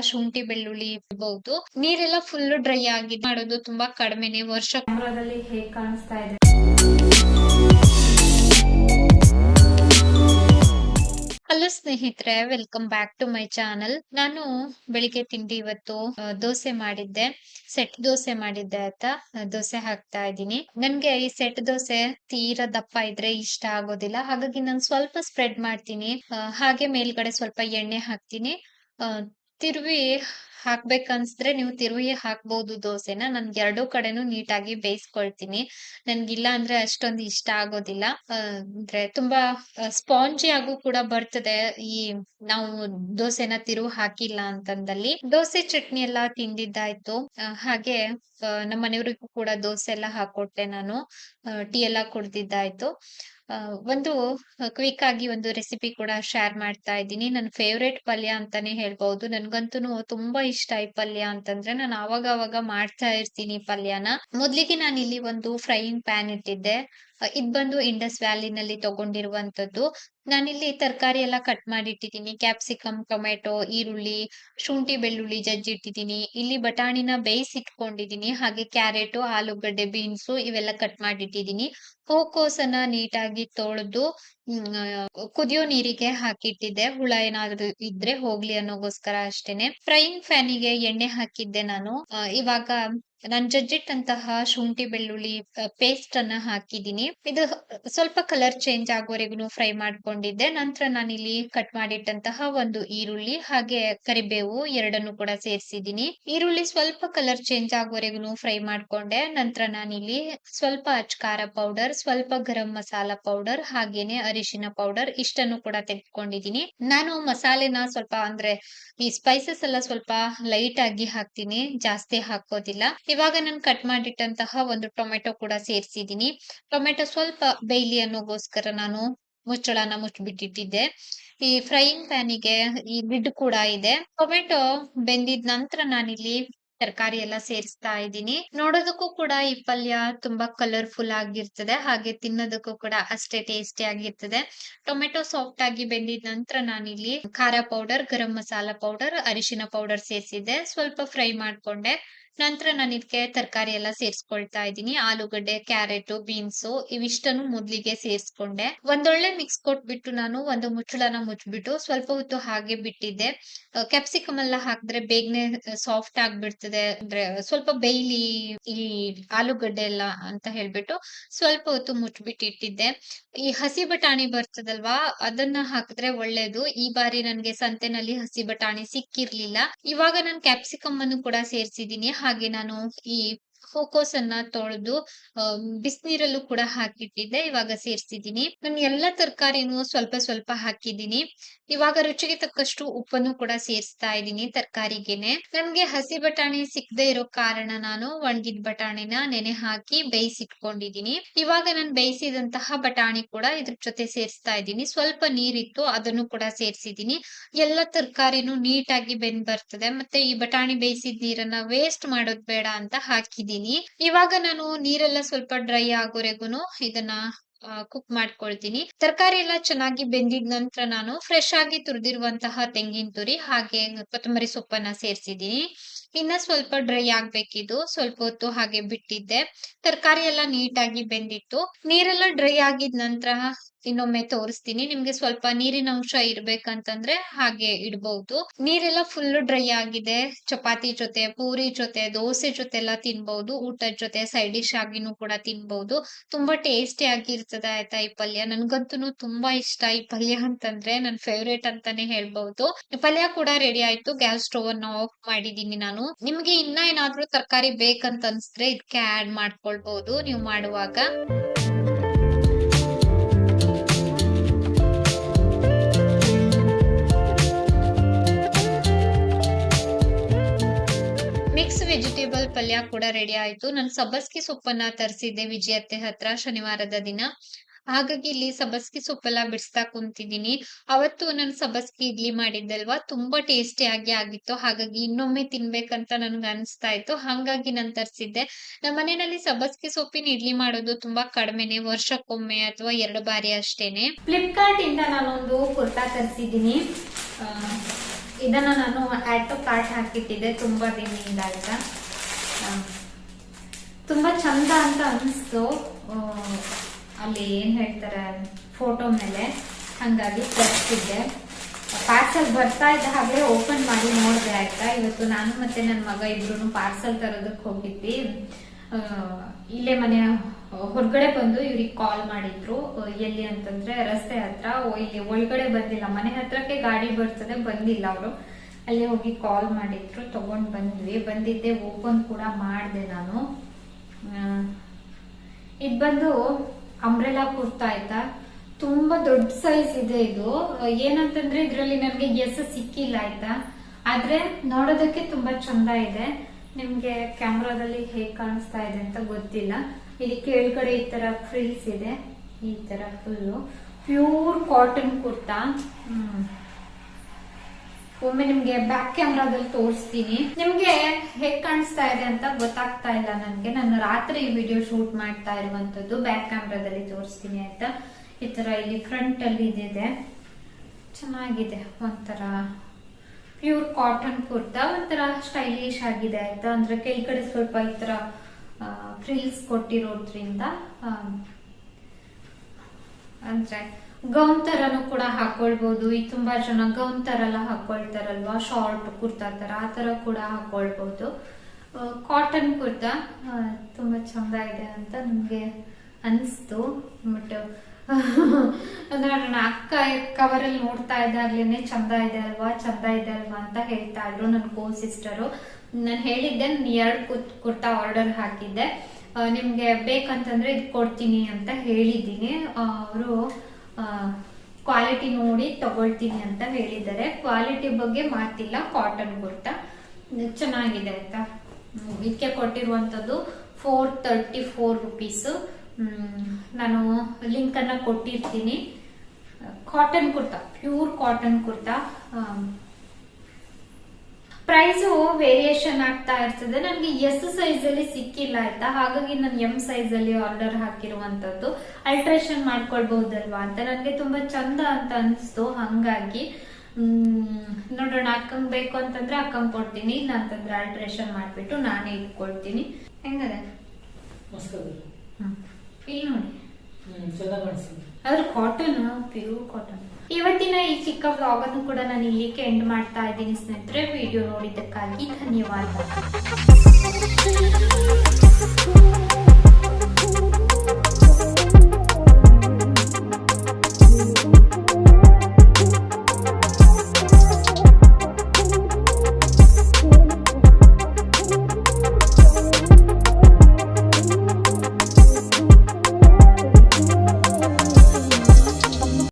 ಶುಂಠಿ ಬೆಳ್ಳುಳ್ಳಿ ಇರಬಹುದು. ನೀರೆಲ್ಲ ಫುಲ್ ಡ್ರೈ ಆಗಿ ಮಾಡೋದು ತುಂಬಾ ಕಡಿಮೆನೆ ವರ್ಷ ಹೇಗ್ ಕಾಣಿಸ್ತಾ ಇದೆ? ಹಲೋ ಸ್ನೇಹಿತರೆ welcome back to my channel ನಾನು ಬೆಳಿಗ್ಗೆ ತಿಂಡಿ ಇವತ್ತು ದೋಸೆ ಮಾಡಿದ್ದೆ. ಸೆಟ್ ದೋಸೆ ಮಾಡಿದ್ದೆ ಆಯ್ತಾ? ದೋಸೆ ಹಾಕ್ತಾ ಇದ್ದೀನಿ. ನನ್ಗೆ ಈ ಸೆಟ್ ದೋಸೆ ತೀರಾ ದಪ್ಪ ಇದ್ರೆ ಇಷ್ಟ ಆಗೋದಿಲ್ಲ. ಹಾಗಾಗಿ ನಾನು ಸ್ವಲ್ಪ ಸ್ಪ್ರೆಡ್ ಮಾಡ್ತೀನಿ. ಹಾಗೆ ಮೇಲ್ಗಡೆ ಸ್ವಲ್ಪ ಎಣ್ಣೆ ಹಾಕ್ತೀನಿ. ತಿರುವಿ ಹಾಕ್ಬೇಕನ್ಸಿದ್ರೆ ನೀವು ತಿರುವಿ ಹಾಕ್ಬಹುದು ದೋಸೆನ. ನನ್ಗೆ ಎರಡೂ ಕಡೆನೂ ನೀಟಾಗಿ ಬೇಯಿಸ್ಕೊಳ್ತೀನಿ. ನನ್ಗಿಲ್ಲ ಅಂದ್ರೆ ಅಷ್ಟೊಂದು ಇಷ್ಟ ಆಗೋದಿಲ್ಲ. ಅಂದ್ರೆ ತುಂಬಾ ಸ್ಪಾಂಜಿ ಆಗು ಕೂಡ ಬರ್ತದೆ. ಈ, ನಾವು ದೋಸೆನ ತಿರುವು ಹಾಕಿಲ್ಲ ಅಂತಂದಲ್ಲಿ. ದೋಸೆ ಚಟ್ನಿ ಎಲ್ಲ ತಿಂದಿದ್ದಾಯ್ತು. ಹಾಗೆ ನಮ್ಮ ಮನೆಯವ್ರಿಗೂ ಕೂಡ ದೋಸೆ ಎಲ್ಲ ಹಾಕೊಟ್ಟೆ ನಾನು. ಟೀ ಎಲ್ಲ ಕುಡ್ದಿದ್ದಾಯ್ತು. ಒಂದು ಕ್ವಿಕ್ ಆಗಿ ಒಂದು ರೆಸಿಪಿ ಕೂಡ ಶೇರ್ ಮಾಡ್ತಾ ಇದ್ದೀನಿ. ನನ್ನ ಫೇವ್ರೆಟ್ ಪಲ್ಯ ಅಂತಾನೆ ಹೇಳ್ಬಹುದು. ನನ್ಗಂತೂ ತುಂಬಾ ಇಷ್ಟ ಈ ಪಲ್ಯ ಅಂತಂದ್ರೆ ನಾನು ಅವಾಗ ಅವಾಗ ಮಾಡ್ತಾ ಇರ್ತೀನಿ ಪಲ್ಯನ. ಮೊದ್ಲಿಗೆ ನಾನು ಇಲ್ಲಿ ಒಂದು ಫ್ರೈಯಿಂಗ್ ಪ್ಯಾನ್ ಇಟ್ಟಿದ್ದೆ. ಇದ್ ಬಂದು ಇಂಡಸ್ ವ್ಯಾಲಿನಲ್ಲಿ ತಗೊಂಡಿರುವಂತದ್ದು. ನಾನಿಲ್ಲಿ ತರಕಾರಿ ಎಲ್ಲ ಕಟ್ ಮಾಡಿ ಇಟ್ಟಿದ್ದೀನಿ ಕ್ಯಾಪ್ಸಿಕಮ್ ಟೊಮೆಟೊ ಈರುಳ್ಳಿ, ಶುಂಠಿ, ಬೆಳ್ಳುಳ್ಳಿ ಜಜ್ಜಿ ಇಟ್ಟಿದ್ದೀನಿ ಇಲ್ಲಿ ಬಟಾಣಿನ ಬೇಯಿಸಿ ಇಟ್ಕೊಂಡಿದ್ದೀನಿ. ಹಾಗೆ ಕ್ಯಾರೆಟ್ ಆಲೂಗಡ್ಡೆ ಬೀನ್ಸು ಇವೆಲ್ಲ ಕಟ್ ಮಾಡಿ ಇಟ್ಟಿದ್ದೀನಿ ಹೂಕೋಸನ್ನ ನೀಟಾಗಿ ತೊಳೆದು ಕುದಿಯೋ ನೀರಿಗೆ ಹಾಕಿಟ್ಟಿದ್ದೆ. ಹುಳ ಏನಾದ್ರೂ ಇದ್ರೆ ಹೋಗ್ಲಿ ಅನ್ನೋಗೋಸ್ಕರ ಅಷ್ಟೇನೆ. ಫ್ರೈಯಿಂಗ್ ಫ್ಯಾನಿಗೆ ಎಣ್ಣೆ ಹಾಕಿದ್ದೆ ನಾನು. ಇವಾಗ ನಾನ್ ಜಜ್ಜಿಟ್ಟಂತಹ ಶುಂಠಿ, ಬೆಳ್ಳುಳ್ಳಿ ಪೇಸ್ಟ್ ಅನ್ನ ಹಾಕಿದೀನಿ ಇದು ಸ್ವಲ್ಪ ಕಲರ್ ಚೇಂಜ್ ಆಗೋವರೆಗೂ ಫ್ರೈ ಮಾಡ್ಕೊಂಡಿದ್ದೆ. ನಂತರ ನಾನಿಲ್ಲಿ ಕಟ್ ಮಾಡಿಟ್ಟಂತಹ ಒಂದು ಈರುಳ್ಳಿ, ಹಾಗೆ ಕರಿಬೇವು ಎರಡನ್ನು ಕೂಡ ಸೇರಿಸಿದೀನಿ ಈರುಳ್ಳಿ ಸ್ವಲ್ಪ ಕಲರ್ ಚೇಂಜ್ ಆಗೋವರೆಗೂ ಫ್ರೈ ಮಾಡ್ಕೊಂಡೆ. ನಂತರ ನಾನಿಲ್ಲಿ ಸ್ವಲ್ಪ ಅಚ್ಕಾರ ಪೌಡರ್ ಸ್ವಲ್ಪ ಗರಂ ಮಸಾಲಾ ಪೌಡರ್ ಹಾಗೇನೆ ಅರಿಶಿನ ಪೌಡರ್ ಇಷ್ಟನ್ನು ಕೂಡ ತೆಗೆದುಕೊಂಡಿದ್ದೀನಿ. ನಾನು ಮಸಾಲೆನ ಸ್ವಲ್ಪ ಅಂದ್ರೆ ಈ ಸ್ಪೈಸಸ್ ಎಲ್ಲ ಸ್ವಲ್ಪ ಲೈಟ್ ಆಗಿ ಹಾಕ್ತೀನಿ, ಜಾಸ್ತಿ ಹಾಕೋದಿಲ್ಲ. ಇವಾಗ ನಾನು ಕಟ್ ಮಾಡಿಟ್ಟಂತಹ ಒಂದು ಟೊಮೆಟೊ ಕೂಡ ಸೇರಿಸಿದೀನಿ ಟೊಮೆಟೊ ಸ್ವಲ್ಪ ಬೇಯ್ಲಿ ಅನ್ನೋಗೋಸ್ಕರ ನಾನು ಮುಚ್ಚಳನ ಮುಚ್ಚಿಬಿಟ್ಟಿಟ್ಟಿದ್ದೆ. ಈ ಫ್ರೈಯಿಂಗ್ ಪ್ಯಾನಿಗೆ ಈ ಲಿಡ್ ಕೂಡ ಇದೆ. ಟೊಮೆಟೊ ಬೆಂದಿದ ನಂತರ ನಾನಿಲ್ಲಿ ತರಕಾರಿ ಎಲ್ಲ ಸೇರಿಸ್ತಾ ಇದ್ದೀನಿ. ನೋಡೋದಕ್ಕೂ ಕೂಡ ಈ ಪಲ್ಯ ತುಂಬಾ ಕಲರ್ಫುಲ್ ಆಗಿರ್ತದೆ. ಹಾಗೆ ತಿನ್ನೋದಕ್ಕೂ ಕೂಡ ಅಷ್ಟೇ ಟೇಸ್ಟಿ ಆಗಿರ್ತದೆ. ಟೊಮೆಟೊ ಸಾಫ್ಟ್ ಆಗಿ ಬೆಂದಿದ ನಂತರ ನಾನಿಲ್ಲಿ ಖಾರ ಪೌಡರ್ ಗರಂ ಮಸಾಲಾ ಪೌಡರ್ ಅರಿಶಿನ ಪೌಡರ್ ಸೇರಿಸಿದ್ದೆ. ಸ್ವಲ್ಪ ಫ್ರೈ ಮಾಡ್ಕೊಂಡೆ. ನಂತರ ನಾನು ಇದಕ್ಕೆ ತರಕಾರಿ ಎಲ್ಲ ಸೇರಿಸ್ಕೊಳ್ತಾ ಇದ್ದೀನಿ. ಆಲೂಗಡ್ಡೆ, ಕ್ಯಾರೆಟ್, ಬೀನ್ಸು ಇವಿಷ್ಟನ್ನು ಮೊದ್ಲಿಗೆ ಸೇರಿಸ್ಕೊಂಡೆ. ಒಂದೊಳ್ಳೆ ಮಿಕ್ಸ್ ಕೊಟ್ಬಿಟ್ಟು ನಾನು ಒಂದು ಮುಚ್ಚಳನ ಮುಚ್ಚಿಬಿಟ್ಟು ಸ್ವಲ್ಪ ಹೊತ್ತು ಹಾಗೆ ಬಿಟ್ಟಿದ್ದೆ. ಕ್ಯಾಪ್ಸಿಕಮ್ ಎಲ್ಲ ಹಾಕಿದ್ರೆ ಬೇಗನೆ ಸಾಫ್ಟ್ ಆಗ್ಬಿಡ್ತದೆ. ಅಂದ್ರೆ ಸ್ವಲ್ಪ ಬೇಯ್ಲಿ ಈ ಆಲೂಗಡ್ಡೆ ಎಲ್ಲ ಅಂತ ಹೇಳ್ಬಿಟ್ಟು ಸ್ವಲ್ಪ ಹೊತ್ತು ಮುಚ್ಚಿಬಿಟ್ಟು ಇಟ್ಟಿದ್ದೆ. ಈ ಹಸಿ ಬಟಾಣಿ ಬರ್ತದಲ್ವಾ, ಅದನ್ನ ಹಾಕಿದ್ರೆ ಒಳ್ಳೇದು. ಈ ಬಾರಿ ನನ್ಗೆ ಸಂತೆನಲ್ಲಿ ಹಸಿ ಬಟಾಣಿ ಸಿಕ್ಕಿರ್ಲಿಲ್ಲ. ಇವಾಗ ನಾನು ಕ್ಯಾಪ್ಸಿಕಮ್ ಅನ್ನು ಕೂಡ ಸೇರ್ಸಿದೀನಿ ಹಾಗೆ ನಾನು ಈ ಹೂಕೋಸ್ ಅನ್ನ ತೊಳೆದು ಬಿಸಿನೀರಲ್ಲೂ ಕೂಡ ಹಾಕಿಟ್ಟಿದ್ದೆ, ಇವಾಗ ಸೇರ್ಸಿದೀನಿ ನಾನು ಎಲ್ಲಾ ತರಕಾರಿನೂ ಸ್ವಲ್ಪ ಸ್ವಲ್ಪ ಹಾಕಿದ್ದೀನಿ. ಇವಾಗ ರುಚಿಗೆ ತಕ್ಕಷ್ಟು ಉಪ್ಪನ್ನು ಕೂಡ ಸೇರಿಸ್ತಾ ಇದ್ದೀನಿ ತರಕಾರಿಗೆನೆ. ನನ್ಗೆ ಹಸಿ ಬಟಾಣಿ ಸಿಕ್ಕದೆ ಇರೋ ಕಾರಣ ನಾನು ಒಣಗಿದ ಬಟಾಣಿನ ನೆನೆ ಹಾಕಿ ಬೇಯಿಸಿಟ್ಕೊಂಡಿದ್ದೀನಿ. ಇವಾಗ ನಾನು ಬೇಯಿಸಿದಂತಹ ಬಟಾಣಿ ಕೂಡ ಇದ್ರ ಜೊತೆ ಸೇರಿಸ್ತಾ ಇದ್ದೀನಿ. ಸ್ವಲ್ಪ ನೀರಿತ್ತು, ಅದನ್ನು ಕೂಡ ಸೇರಿಸಿದ್ದೀನಿ. ಎಲ್ಲ ತರಕಾರಿನೂ ನೀಟಾಗಿ ಬೆಂದ್ ಬರ್ತದೆ. ಮತ್ತೆ ಈ ಬಟಾಣಿ ಬೇಯಿಸಿದ ನೀರನ್ನ ವೇಸ್ಟ್ ಮಾಡೋದ್ ಬೇಡ ಅಂತ ಹಾಕಿದೀನಿ ಇವಾಗ ನಾನು ನೀರೆಲ್ಲ ಸ್ವಲ್ಪ ಡ್ರೈ ಆಗೋರೆಗುನು ಇದನ್ನ ಕುಕ್ ಮಾಡ್ಕೊಳ್ತೀನಿ. ತರಕಾರಿ ಎಲ್ಲ ಚೆನ್ನಾಗಿ ಬೆಂದಿದ ನಂತರ ನಾನು ಫ್ರೆಶ್ ಆಗಿ ತುರಿದಿರುವಂತಹ ತೆಂಗಿನ ತುರಿ ಹಾಗೆ ಕೊತ್ತಂಬರಿ ಸೊಪ್ಪನ್ನ ಸೇರ್ಸಿದೀನಿ ಇನ್ನ ಸ್ವಲ್ಪ ಡ್ರೈ ಆಗ್ಬೇಕಿದು. ಸ್ವಲ್ಪ ಹೊತ್ತು ಹಾಗೆ ಬಿಟ್ಟಿದ್ದೆ. ತರಕಾರಿ ಎಲ್ಲ ನೀಟಾಗಿ ಬೆಂದಿತ್ತು. ನೀರೆಲ್ಲ ಡ್ರೈ ಆಗಿದ ನಂತರ ಇನ್ನೊಮ್ಮೆ ತೋರಿಸ್ತೀನಿ. ನಿಮ್ಗೆ ಸ್ವಲ್ಪ ನೀರಿನ ಅಂಶ ಇರ್ಬೇಕಂತಂದ್ರೆ ಹಾಗೆ ಇಡ್ಬಹುದು ನೀರೆಲ್ಲ ಫುಲ್ ಡ್ರೈ ಆಗಿದೆ. ಚಪಾತಿ ಜೊತೆ, ಪೂರಿ ಜೊತೆ, ದೋಸೆ ಜೊತೆ ಎಲ್ಲ ತಿನ್ಬಹುದು ಊಟದ ಜೊತೆ ಸೈಡ್ ಡಿಶ್ ಆಗಿನೂ ಕೂಡ ತಿನ್ಬಹುದು ತುಂಬಾ ಟೇಸ್ಟಿ ಆಗಿರ್ತದೆ ಆಯ್ತಾ ಈ ಪಲ್ಯ. ನನ್ಗಂತೂ ತುಂಬಾ ಇಷ್ಟ ಈ ಪಲ್ಯ ಅಂತಂದ್ರೆ. ನನ್ ಫೇವ್ರೇಟ್ ಅಂತಾನೆ ಹೇಳ್ಬಹುದು ಪಲ್ಯ ಕೂಡ ರೆಡಿ ಆಯ್ತು. ಗ್ಯಾಸ್ ಸ್ಟೋವ್ ಅನ್ನ ಆಫ್ ಮಾಡಿದೀನಿ ನಾನು. ನಿಮ್ಗೆ ಇನ್ನ ಏನಾದ್ರೂ ತರಕಾರಿ ಬೇಕಂತ ಅನ್ಸಿದ್ರೆ ಇದಕ್ಕೆ ಆಡ್ ಮಾಡ್ಕೊಳ್ಬಹುದು ನೀವು ಮಾಡುವಾಗ. ವೆಜಿಟೇಬಲ್ ಪಲ್ಯ ಕೂಡ ರೆಡಿ ಆಯ್ತು. ನಾನು ಸಬ್ಬಸ್ಗಿ ಸೊಪ್ಪನ್ನ ತರಿಸಿದ್ದೆ ವಿಜಯತ್ತೆ ಹತ್ರ ಶನಿವಾರದ ದಿನ. ಹಾಗಾಗಿ ಇಲ್ಲಿ ಸಬ್ಬಸ್ಗಿ ಸೊಪ್ಪೆಲ್ಲ ಬಿಡಿಸ್ತಾ ಕುಂತಿದ್ದೀನಿ. ಅವತ್ತು ನಾನು ಸಬ್ಬಸ್ಗಿ ಇಡ್ಲಿ ಮಾಡಿದ್ದಲ್ವಾ? ತುಂಬಾ ಟೇಸ್ಟಿ ಆಗಿ ಆಗಿತ್ತು. ಹಾಗಾಗಿ ಇನ್ನೊಮ್ಮೆ ತಿನ್ಬೇಕಂತ ನನ್ಗೆ ಅನಿಸ್ತಾ ಇತ್ತು. ಹಾಗಾಗಿ ನಾನು ತರಿಸಿದ್ದೆ. ನಮ್ಮ ಮನೆಯಲ್ಲಿ ಸಬ್ಬಸ್ಗಿ ಸೊಪ್ಪಿನ ಇಡ್ಲಿ ಮಾಡೋದು ತುಂಬಾ ಕಡಿಮೆನೆ, ವರ್ಷಕ್ಕೊಮ್ಮೆ ಅಥವಾ ಎರಡು ಬಾರಿ ಅಷ್ಟೇನೆ. ಫ್ಲಿಪ್ಕಾರ್ಟ್ ಇಂದ ನಾನೊಂದು ಕುರ್ತಾ ತರಿಸಿದ್ದೀನಿ. ಇದನ್ನ ನಾನು ಆಡ್ ಟು ಕಾರ್ಟ್ ಹಾಕಿಟ್ಟಿದ್ದೆ, ತುಂಬಾ ದಿನದಿಂದ ಆಯ್ತಾ? ತುಂಬಾ ಚಂದ ಅಂತ ಅನಿಸ್ತು. ಅಲ್ಲಿ ಏನ್ ಹೇಳ್ತಾರೆ ಫೋಟೋ ಮೇಲೆ. ಹಂಗಾಗಿ ತರಿಸಿದ್ದೆ ಪಾರ್ಸಲ್ ಬರ್ತಾ ಇದ್ದ ಹಾಗೆ ಓಪನ್ ಮಾಡಿ ನೋಡಿದೆ ಆಯ್ತಾ? ಇವತ್ತು ನಾನು ಮತ್ತೆ ನನ್ನ ಮಗ ಇಬ್ರು ಪಾರ್ಸಲ್ ತರೋದಕ್ಕೆ ಹೋಗಿದ್ವಿ. ಇಲ್ಲೇ ಮನೆ ಹೊರಗಡೆ ಬಂದು ಇವ್ರಿಗೆ ಕಾಲ್ ಮಾಡಿದ್ರು. ಎಲ್ಲಿ ಅಂತಂದ್ರೆ ರಸ್ತೆ ಹತ್ರ. ಇಲ್ಲಿ ಒಳಗಡೆ ಬಂದಿಲ್ಲ. ಮನೆ ಹತ್ರಕ್ಕೆ ಗಾಡಿ ಬರ್ತದೆ, ಬಂದಿಲ್ಲ ಅವರು. ಅಲ್ಲಿ ಹೋಗಿ ಕಾಲ್ ಮಾಡಿದ್ರು, ತಗೊಂಡ್ ಬಂದ್ವಿ. ಬಂದಿದ್ದೆ ಓಪನ್ ಕೂಡ ಮಾಡಿದೆ ನಾನು. ಇದು ಬಂದು ಅಂಬ್ರೆಲಾ ಕುರ್ತಾ ಆಯ್ತಾ? ತುಂಬಾ ದೊಡ್ಡ ಸೈಜ್ ಇದೆ ಇದು. ಏನಂತಂದ್ರೆ ಇದರಲ್ಲಿ ನನಗೆ ಎಸ್ ಸಿಕ್ಕಿಲ್ಲ ಆಯ್ತಾ? ಆದ್ರೆ ನೋಡೋದಕ್ಕೆ ತುಂಬಾ ಚಂದ ಇದೆ. ನಿಮ್ಗೆ ಕ್ಯಾಮ್ರಾದಲ್ಲಿ ಹೇಗ್ ಕಾಣಿಸ್ತಾ ಇದೆ ಅಂತ ಗೊತ್ತಿಲ್ಲ. ಇಲ್ಲಿ ಕೆಳಗಡೆ ಈ ತರ ಫ್ರೀಸ್ ಇದೆ. ಈ ತರ ಫುಲ್ಲು ಪ್ಯೂರ್ ಕಾಟನ್ ಕುರ್ತಾ ಒಮ್ಮೆ ನಿಮ್ಗೆ ಬ್ಯಾಕ್ ಕ್ಯಾಮ್ರಾದಲ್ಲಿ ತೋರಿಸ್ತೀನಿ. ನಿಮ್ಗೆ ಹೇಗ್ ಕಾಣಿಸ್ತಾ ಇದೆ ಅಂತ ಗೊತ್ತಾಗ್ತಾ ಇಲ್ಲ ನನ್ಗೆ. ನಾನು ರಾತ್ರಿ ಈ ವಿಡಿಯೋ ಶೂಟ್ ಮಾಡ್ತಾ ಇರುವಂತದ್ದು ಬ್ಯಾಕ್ ಕ್ಯಾಮ್ರಾದಲ್ಲಿ ತೋರಿಸ್ತೀನಿ ಆಯ್ತಾ? ಈ ತರ ಇಲ್ಲಿ ಫ್ರಂಟ್ ಅಲ್ಲಿ ಇದಿದೆ. ಚೆನ್ನಾಗಿದೆ. ಒಂಥರ ಪ್ಯೂರ್ ಕಾಟನ್ ಕುರ್ತಾ ಒಂಥರ ಸ್ಟೈಲಿಶ್ ಆಗಿದೆ ಆಯ್ತಾ? ಅಂದ್ರೆ ಕಡೆ ಸ್ವಲ್ಪ ಈ ತರ ಫ್ರಿಲ್ಸ್ ಕೊಟ್ಟಿರೋದ್ರಿಂದ ಅಂದ್ರೆ ಗೌನ್ ತರನು ಕೂಡ ಹಾಕೊಳ್ಬಹುದು ಈ ತುಂಬಾ ಜನ ಗೌನ್ ತರ ಎಲ್ಲ ಹಾಕೊಳ್ತಾರಲ್ವಾ? ಶಾರ್ಟ್ ಕುರ್ತಾ ತರ, ಆ ತರ ಕೂಡ ಹಾಕೊಳ್ಬಹುದು ಕಾಟನ್ ಕುರ್ತಾ ತುಂಬಾ ಚಂದ ಇದೆ ಅಂತ ನಮ್ಗೆ ಅನಿಸ್ತು. ಬಟ್ ನೋಡೋಣ ಅಕ್ಕ ಕವರಲ್ಲಿ ನೋಡ್ತಾ ಇದ್ದಾಗ್ಲೇನೆ ಚಂದ ಇದೆ ಅಲ್ವಾ? ಚಂದ ಇದೆ ಅಲ್ವಾ ಅಂತ ಹೇಳ್ತಾ ಇದ್ರು ನನ್ನ ಕೋ ಸಿಸ್ಟರು ನಾನು ಹೇಳಿದ್ದೆ ಎರಡು ಕುರ್ತಾ ಆರ್ಡರ್ ಹಾಕಿದ್ದೆ. ನಿಮಗೆ ಬೇಕಂತಂದ್ರೆ ಇದು ಕೊಡ್ತೀನಿ ಅಂತ ಹೇಳಿದ್ದೀನಿ. ಅವರು ಕ್ವಾಲಿಟಿ ನೋಡಿ ತಗೊಳ್ತೀನಿ ಅಂತ ಹೇಳಿದ್ದಾರೆ. ಕ್ವಾಲಿಟಿ ಬಗ್ಗೆ ಮಾತಿಲ್ಲ ಕಾಟನ್ ಕುರ್ತಾ. ಚೆನ್ನಾಗಿದೆ ಆಯ್ತಾ? ಇದಕ್ಕೆ ಕೊಟ್ಟಿರುವಂತದ್ದು ಫೋರ್ ತರ್ಟಿ ಫೋರ್ ರುಪೀಸು ನಾನು ಲಿಂಕ್ ಅನ್ನ ಕೊಟ್ಟಿರ್ತೀನಿ. Cotton kurta pure cotton kurta. Price variation ಆಗ್ತಾ ಇರ್ತದೆ. ನನಗೆ ಎಸ್ ಸೈಜ್ ಅಲ್ಲಿ ಸಿಕ್ಕಿಲ್ಲ ಆಯ್ತಾ? ಹಾಗಾಗಿ ನಾನು ಎಂ ಸೈಜ್ ಅಲ್ಲಿ ಆರ್ಡರ್ ಹಾಕಿರುವಂತದ್ದು. ಅಲ್ಟ್ರೇಷನ್ ಮಾಡ್ಕೊಳ್ಬಹುದಲ್ವಾ ಅಂತ. ನನಗೆ ತುಂಬಾ ಚಂದ ಅಂತ ಅನಿಸ್ತು. ಹಂಗಾಗಿ ಹ್ಮ್ ನೋಡೋಣ. ಅಕ್ಕಂಗ್ ಬೇಕು ಅಂತಂದ್ರೆ ಅಕ್ಕಂಗ್ ಕೊಡ್ತೀನಿ. ಇಲ್ಲ ಅಂತಂದ್ರೆ ಅಲ್ಟ್ರೇಷನ್ ಮಾಡ್ಬಿಟ್ಟು ನಾನೇ ಇಟ್ಕೊಳ್ತೀನಿ. ಹೆಂಗದ? ಇಲ್ಲಿ ನೋಡಿ. ಆದ್ರೆ ಕಾಟನ್ ಪ್ಯೂರ್ ಕಾಟನ್ ಇವತ್ತಿನ ಈ ಚಿಕ್ಕ ವ್ಲಾಗ್ ಅನ್ನು ಕೂಡ ನಾನು ಇಲ್ಲಿಗೆ ಎಂಡ್ ಮಾಡ್ತಾ ಇದ್ದೀನಿ ಸ್ನೇಹಿತರೆ. ವಿಡಿಯೋ ನೋಡಿದ್ದಕ್ಕಾಗಿ ಧನ್ಯವಾದ.